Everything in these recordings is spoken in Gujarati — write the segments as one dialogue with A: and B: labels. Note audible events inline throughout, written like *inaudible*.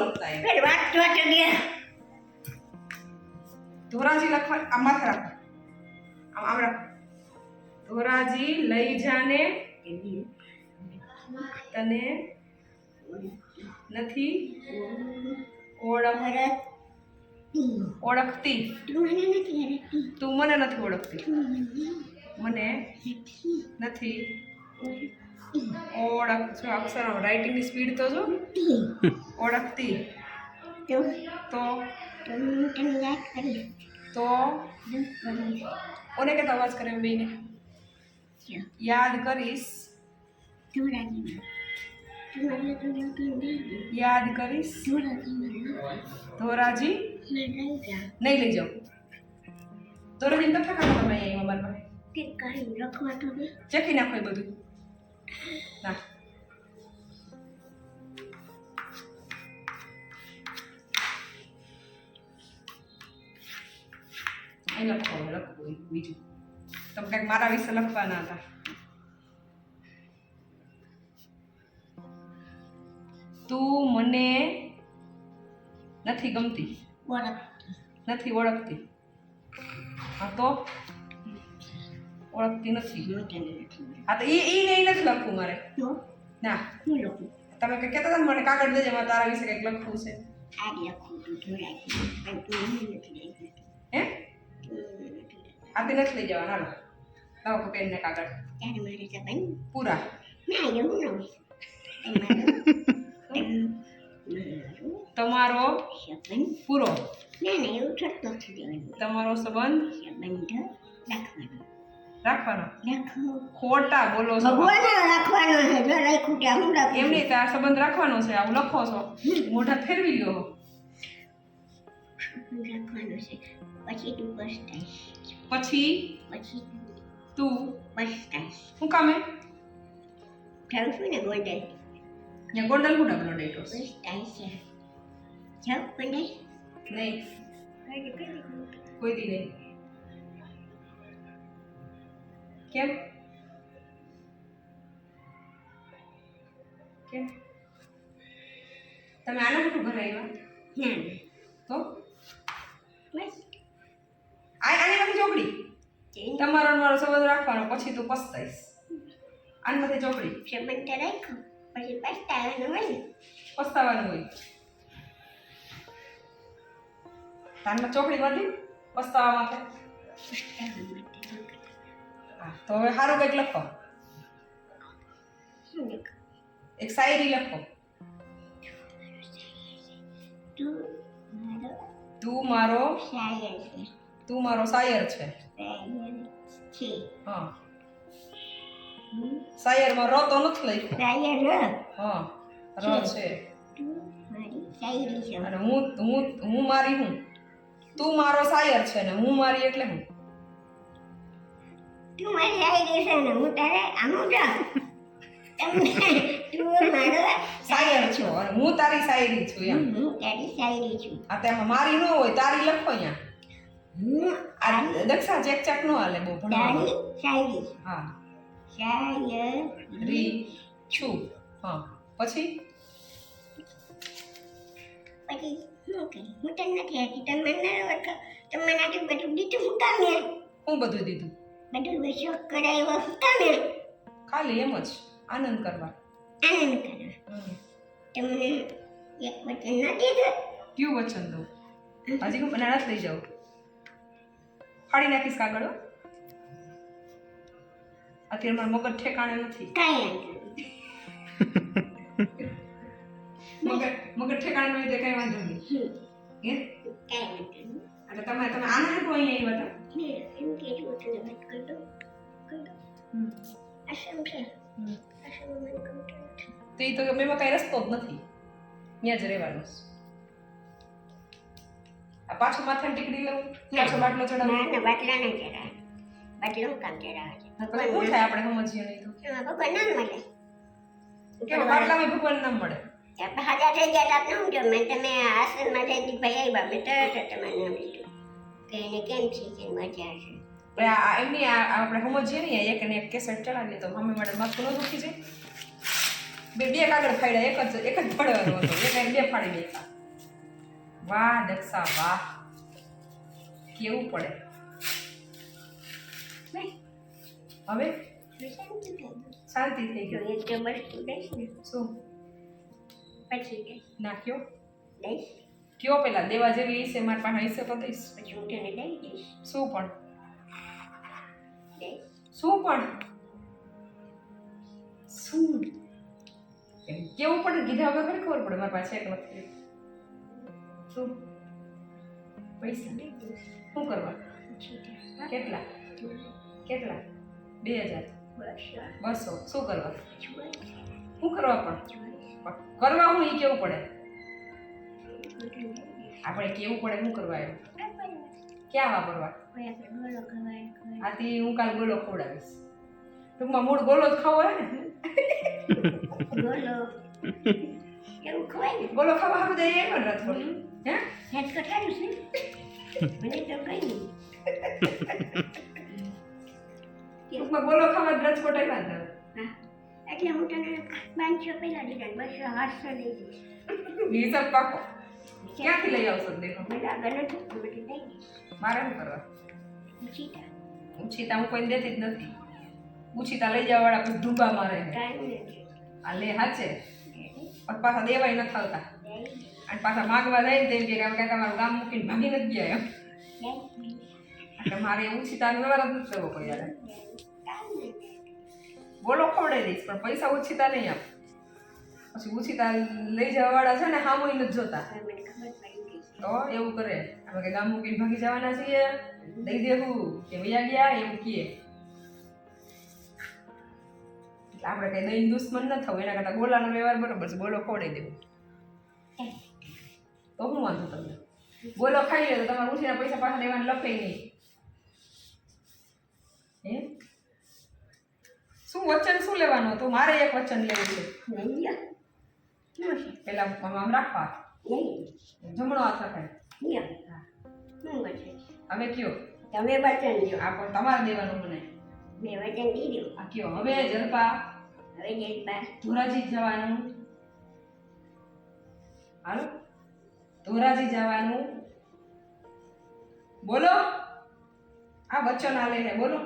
A: લખતા એમ.
B: વાત તો તો દે
A: ધોરાજી લખવા આ માથે રાખો. આમ આમ રાખો. ધોરાજી લઈ જાને તને નથી ઓળખ ઓળખતી.
B: તું મને નથી હરતી
A: તું મને નથી ઓળખતી. મને
B: નથી.
A: ઓળખ જો અક્ષર. રાઇટિંગની સ્પીડ તો જો. ઓળખતી.
B: તો?
A: તો? ઓને કે અવાજ કરે બેને? યાદ કરીશ. યાદ કરીશ. ધોરાજી? નહીં લઈ જાઉં. ધોરાજી તો ઠાકા તમે અહીંયા
B: મોબાઈલમાં
A: ચેકી નાખો એ બધું. અહીં લખો લખવું લખો બીજું તમે કંઈક મારા વિશે લખવાના હતા તું મને નથી ગમતી નથી ઓળખતી હા તો ઓળખતી નથી.
B: હું
A: તો એ એ ને ઈ નથી લખવું મારે. ના.
B: શું લખું?
A: તમે કંઈક કહેતા હતા મને કાગળ દેજે મારે તારા વિશે કંઈક લખવું છે.
B: આ લખું તું હે આ તે નથી લઈ
A: જવાના. હાલો. લાવો કે પેન ને કાગળ
B: ત્યારે મારે સંબંધ
A: પૂરા.
B: ના એવું ન *laughs* તમારો સંબંધ.
A: પૂરો.
B: ના ના એવું નથી
A: તમારો સંબંધ?
B: સંબંધ રાખવાનો.
A: રાખવાનો. ખોટા બોલો છો.
B: ભગવાન રાખવાનો છે જો રાખ્યું ત્યાં હું રાખું
A: એમ નહીં તાર સંબંધ રાખવાનો છે આવું લખો છો. મોઢા ફેરવી લો.
B: રાખવાનો છે. પછી તું પસ્તાઈશ
A: પછી
B: પછી
A: તું
B: પસ્તાઈશ
A: શું કામે?
B: જાઉં છું ને ગોંડલ.
A: ત્યાં ગોંડલ ગુડા બોલો ડેટોસ
B: પસ્તાઈશ જાઉં ગોંડલ?
A: નહીં.
B: કઈ કઈ
A: કોઈ દી નહીં. કેમ? કેમ? તમે આના મોટું ઘરે આવ્યા?
B: ના
A: તો?
B: બસ.
A: આ આની માંથી ચોકડી તમારો મારો સંબંધ રાખવાનો પછી તું પસ્તાઈશ. આની માંથી ચોકડી
B: સંબંધ તો રાખ્યો. પછી પસ્તાવાનું હોય.
A: પસ્તાવાનું હોય. તાનમાં ચોકડી માંથી પસ્તાવા માટે. તો હવે સારું કંઈક લખો. એક શાયરી લખો.
B: તું મારો
A: તું મારો
B: શાયર છે.
A: હા. શાયરમાં ર તો નથી લખ્યો.
B: શાયર
A: હા ર
B: મારી શાયરી છે.
A: અને હું હું હું મારી હું? તું મારો શાયર છે ને હું મારી એટલે હું?
B: તું મારી શાયરી છે ને હું તારે આમ જ તમને તું મારો
A: શાયર છો અને હું તારી શાયરી છું એમ.
B: હું તારી શાયરી છું.
A: આ તેમાં મારી ન હોય તારી લખો અહીંયા.
B: હું
A: આ દક્ષા ચેક ચેક નો હાલે બહુ
B: તારી શાયરી
A: હા.
B: શાયરી
A: છું. હા. પછી?
B: પછી શું કરી? હું તને નથી હતી તમે મને ઓળખો. તમે મને આટલું બધું દીધું હું કામ
A: હું બધું દીધું?
B: બધું વિશ્વ કરાવ્યો હું
A: ખાલી એમ જ આનંદ કરવા.
B: આનંદ
A: કરવા.
B: તમને એક વચન ના દીધું?
A: કયું વચન દો હજી હું બનારસ લઈ જાઉં ફાડી નાખીશ કાગળો? અત્યારે મારું મગજ ઠેકાણે નથી. *laughs* મગજ મગજ ઠેકાણે નહીં તે કઈ વાંધો નહીં.
B: નહીં
A: હે?
B: નહીં
A: એટલે તમે તમે આના કોઈ અહીંયા આવ્યા એ તો એમાં કઈ રસ્તો જ નથી. ત્યાં જ રહેવાનું. આ પાછું માથે ટીકડી લઉં પાછો બાટલો ચડાવું.
B: ના ના બાટલા નહીં ચડાવે બાટલો કામ ચડાવે? છે
A: પછી શું
B: ભગવાન
A: થાય આપણે સમજીએ નહીં તો?
B: એમાં ભગવાન ના મળે.
A: કેમ બાટલામાં ભગવાન ના મળે.
B: આપણે હાજર થઈ ગયા તા હું જો મેં તમે આશ્રમમાં જઈ ભાઈ આવ્યા મેં તરત જ નામ લીધું કે એને કેમ છે કે મજા છે?
A: એમની આપણે સમજીએ નહીં એક ને એક કેસેટ ચડાવીએ તો મમ્મી મેડમ માથું ન દુખી જાય. બે બે કાગળ ફાડ્યા, એક જ એક જ ફાડવાનો હતો. એક બે ફાડી દેખા વાહ, દક્ષા, વાહ. કેવું પડે. હવે?
B: શાંતિ થઈ ગઈ. એક વસ્તુ દઈશ ને
A: શું?
B: પછી
A: નાખ્યો?
B: દઈશ
A: કયો પેલા? દેવા જેવી હશે, મારી પાસે હશે તો દઈશ
B: પછી હું તેને દઈ દઈશ.
A: શું પણ? શું પણ? શું? કેવું પડે? કીધા વગર ખબર ખબર પડે? મારી પાસે એક નથી. શું? પૈસા શું કરવા? કેટલા? કેટલા? બે હજાર.
B: બસો.
A: શું કરવા? શું કરવા પણ? કરવા હું એ કેવું પડે? આપણે કેવું પડે? શું કરવા
B: એવું
A: ક્યાં વાપરવા?
B: બોલો
A: આથી હું કાલ ગોલો ખવડાવીશ. ટૂંકમાં મૂળ ગોલો જ ખાવો હોય ને?
B: બોલો. એવું ખવાય ને?
A: ગોલો ખાવા સારું જાય એમ જ રથ પડે હે?
B: હેડ કઠાડું છે. મને તો કઈ નહીં
A: ટૂંકમાં ગોલો ખાવા જ રથ પડે એમાં જ ને.
B: હા. એટલે હું તને પાંચસો પહેલા ને બસો આઠસો લઈ જઈશ.
A: હિસાબ પાકો. ક્યાંથી લઈ આવશો દેખો?
B: નથી
A: મારે શું કરવા.
B: સીતા
A: ઉછીતા હું કોઈ દેતી જ નથી. ઉછીતા લઈ જવા વાળા ધુબા મારે. આ લે હાચે. પણ પાછા દેવાય નથી આવતા અને પાછા માગવા જાય ને તેમ કે અમે કાંઈ તમારું ગામ મૂકીને ભાગી નથી ગયા એમ. મારે ઉછીતાનો વ્યવહાર જ નથી કરવો
B: કોઈ
A: બોલો ખવડાવી દઈશ પણ પૈસા ઉછીતા નહીં આપ પછી ઉછીતા લઈ જવા વાળા છે ને હામોય નથી જોતા. તો એવું કરે. અમે કે ગામ મૂકીને ભાગી જવાના છીએ. દઈ દેવું કે વૈયા ગયા એવું કીએ આપણે કઈ દહીં દુશ્મન ન થવું એના કરતાં ગોલાનો વ્યવહાર બરોબર છે બોલો ખોડી દેવો. તો શું વાંધો તમને? ગોલો ખાઈ લે તો તમારે ઉછીના પૈસા પાછા દેવાનું લખે નહીં. હે? શું વચન શું લેવાનું હતું? મારે એક વચન લેવું છે. પેલા આમ રાખવા. જમણો હાથ રખાય? હવે કયો?
B: તમે વચન લો
A: આ પણ તમારે દેવાનું મને.
B: મેં વજન દીધું
A: આ કયો? હવે જલપા
B: હવે જેલ
A: ધોરાજી જવાનું. હાલો. ધોરાજી જવાનું. બોલો. આ વચન આલે છે બોલો.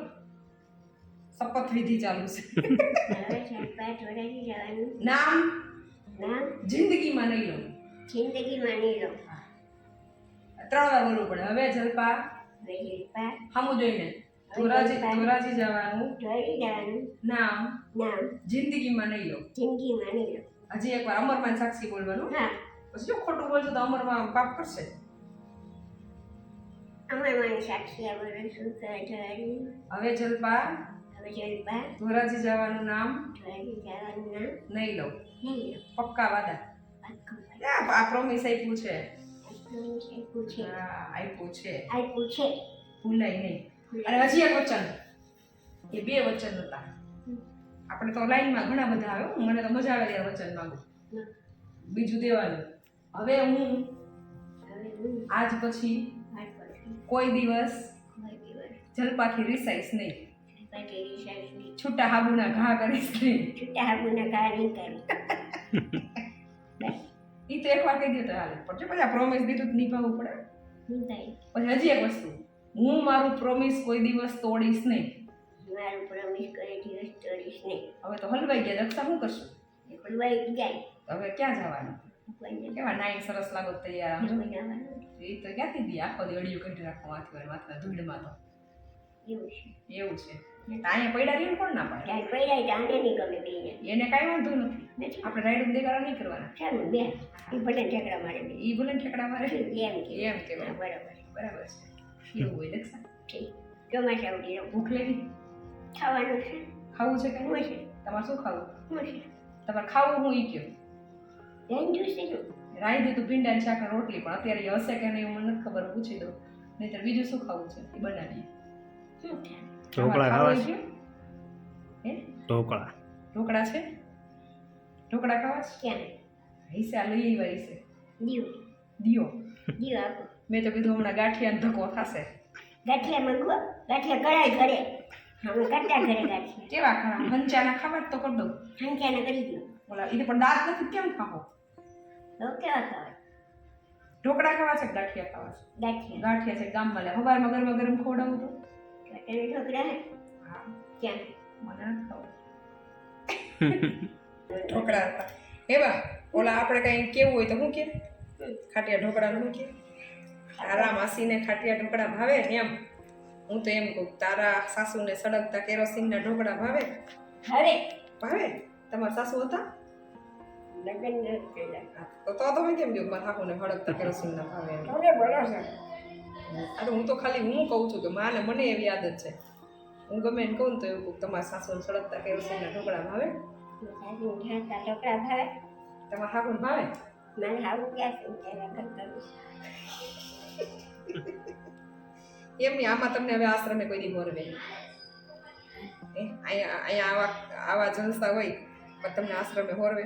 A: શપથ વિધિ ચાલુ છે.
B: જવાનું.
A: નામ? જિંદગી નહીં લો.
B: જિંદગી માની લો.
A: ત્રણ વાર બોલવું પડે. હવે જલપા
B: હવે જેલ પાસ
A: સામું જોઈને. ધોરાજી ધોરાજી જવાનું.
B: ધોરાજી જવાનું.
A: નામ?
B: નામ?
A: જિંદગીમાં નહીં લો.
B: જિંદગી નહીં લો.
A: હજી એકવાર અમરમાન સાક્ષી બોલવાનું.
B: હા.
A: પછી જો ખોટું બોલશો તો અમરમાં પાપ કરશે.
B: અમાર મારી સાક્ષી બધું શું કરે
A: હવે જલપા.
B: હવે જેલ પાસ
A: ધોરાજી જવાનું નામ?
B: ધોરાજી જવાનું નામ?
A: નહીં લો.
B: નહીં લો.
A: પક્કા વાદા. આ પ્રોમિસ આપ્યું છે.
B: આપ્યું છે.
A: આપ્યું છે. ભૂલાય નહીં. અને હજી એક વચન. એ બે વચન હતા. આપણે તો લાઈનમાં ઘણા બધા આવે હો. મને તો મજા આવે ત્યારે વચન માંગુ. બીજું દેવાનું. હવે હું આજ પછી કોઈ દિવસ જલપાથી રિસાઈશ નહીં. છૂટા હાબુના ઘા કરીશ નહીં.
B: છૂટા હાબુના ઘા નહીં કરી. *laughs*
A: એ તો એકવાર કહી દે તો હાલે. પણ પછી આ પ્રોમિસ દીધું નિભાવવું પડે. પછી હજી એક વસ્તુ. હું મારું પ્રોમિસ કોઈ દિવસ તોડીશ નહીં.
B: મારું પ્રોમિસ કોઈ દિવસ તોડીશ નહીં.
A: હવે તો હલવાઈ ગયા. દક્ષા શું કરશું?
B: એ
A: ગયા હવે ક્યાં જવાનું? કેવા નાઈન સરસ લાગો તૈયાર. એ તો ક્યાંથી દી? આખો દી અડિયું કાઢી રાખો માથે માથના ધૂળમાં તો.
B: એવું છે.
A: એવું છે. અહીંયા પૈડા રહીને કોણ ના પાડે?
B: પડ્યા આને નહીં ગમે બે
A: એને કાંઈ વાંધો નથી. આપણે રાઈડ દેખાડા નહીં કરવાના.
B: ચાલો બે. એ ભલે ઠેકડા મારે
A: એ ભલે ઠેકડા મારે.
B: એમ કે.
A: એમ કે
B: બરાબર.
A: બરાબર છે. એવું હોય
B: ઠીક ચોમાસા ઉડી
A: ભૂખ લાગી.
B: ખાવાનું છે.
A: ખાવું છે કે
B: શું છે.
A: તમારે શું ખાવું?
B: શું છે.
A: તમારે ખાવું હું ઈ
B: શું
A: રાઈ દીધું ભીંડા શાક અને રોટલી પણ અત્યારે એ હશે કે નહીં મને નથી ખબર પૂછી દઉં. નહીંતર બીજું શું ખાવું છે? એ બનાવીએ.
C: ઢોકળા
A: ખાવા
C: છે?
A: હે?
C: ઢોકળા.
A: ઢોકળા છે? ઢોકળા ખાવા છે
B: ક્યાં
A: હિસે આ લઈ આવ્યા
B: દીવ.
A: દિયો
B: આપો
A: મેં તો કીધું હમણાં ગાંઠિયા ધક્કો થશે.
B: ગાંઠિયા મંગવા ગાંઠિયા કળાય ઘરે. અમે કરતા ઘરે ગાંઠિયા.
A: કેવા ખાણા હંચાના ખાવા તો કરી દઉં.
B: હંચાને કરી દઉં
A: બોલા એ પણ દાંત નથી કેમ ખાવો?
B: કેવા ખાવા?
A: ઢોકળા ખાવા છે ગાંઠિયા ખાવા છે?
B: ગાંઠિયા.
A: ગાંઠિયા છે ગામમાં લે સવારમાં ગરમા ગરમ ખવડાવું તો?
B: કટરી ઢોકળા હે?
A: હા.
B: ક્યાં?
A: મને નથી ખબર. ઢોકળા. હતા એવા ઓલા આપણે કઈ કેવું હોય તો હું કે? ખાટિયા ઢોકળા કે તારા માસીને ખાટિયા ઢોકળા ભાવે ને એમ? હું તો એમ કહું તારા સાસુને સળગતા કેરોસીનના ઢોકળા ભાવે?
B: ભાવે.
A: ભાવે? તમારા સાસુ હતા?
B: લગ્ન
A: તો તો તમે કેમ કહ્યું મારા સાસુને સળગતા કેરોસીનના ભાવે
B: છો.
A: અરે હું તો ખાલી હું કહું છું કે માને મને એવી આદત છે. હું ગમે એને કહું ને તો એવું તમારા સાસુને સળગતા કેરોસીનના ઢોકળા ભાવે?
B: ઢોકળા ભાવે.
A: તમારા સાસુને ભાવે?
B: ત્યારે કરતા
A: એમ નહીં આમાં તમને હવે આશ્રમે કોઈ દી મોરવે? અહીંયા અહીંયા આવા આવા જલસા હોય પણ તમને આશ્રમે હોરવે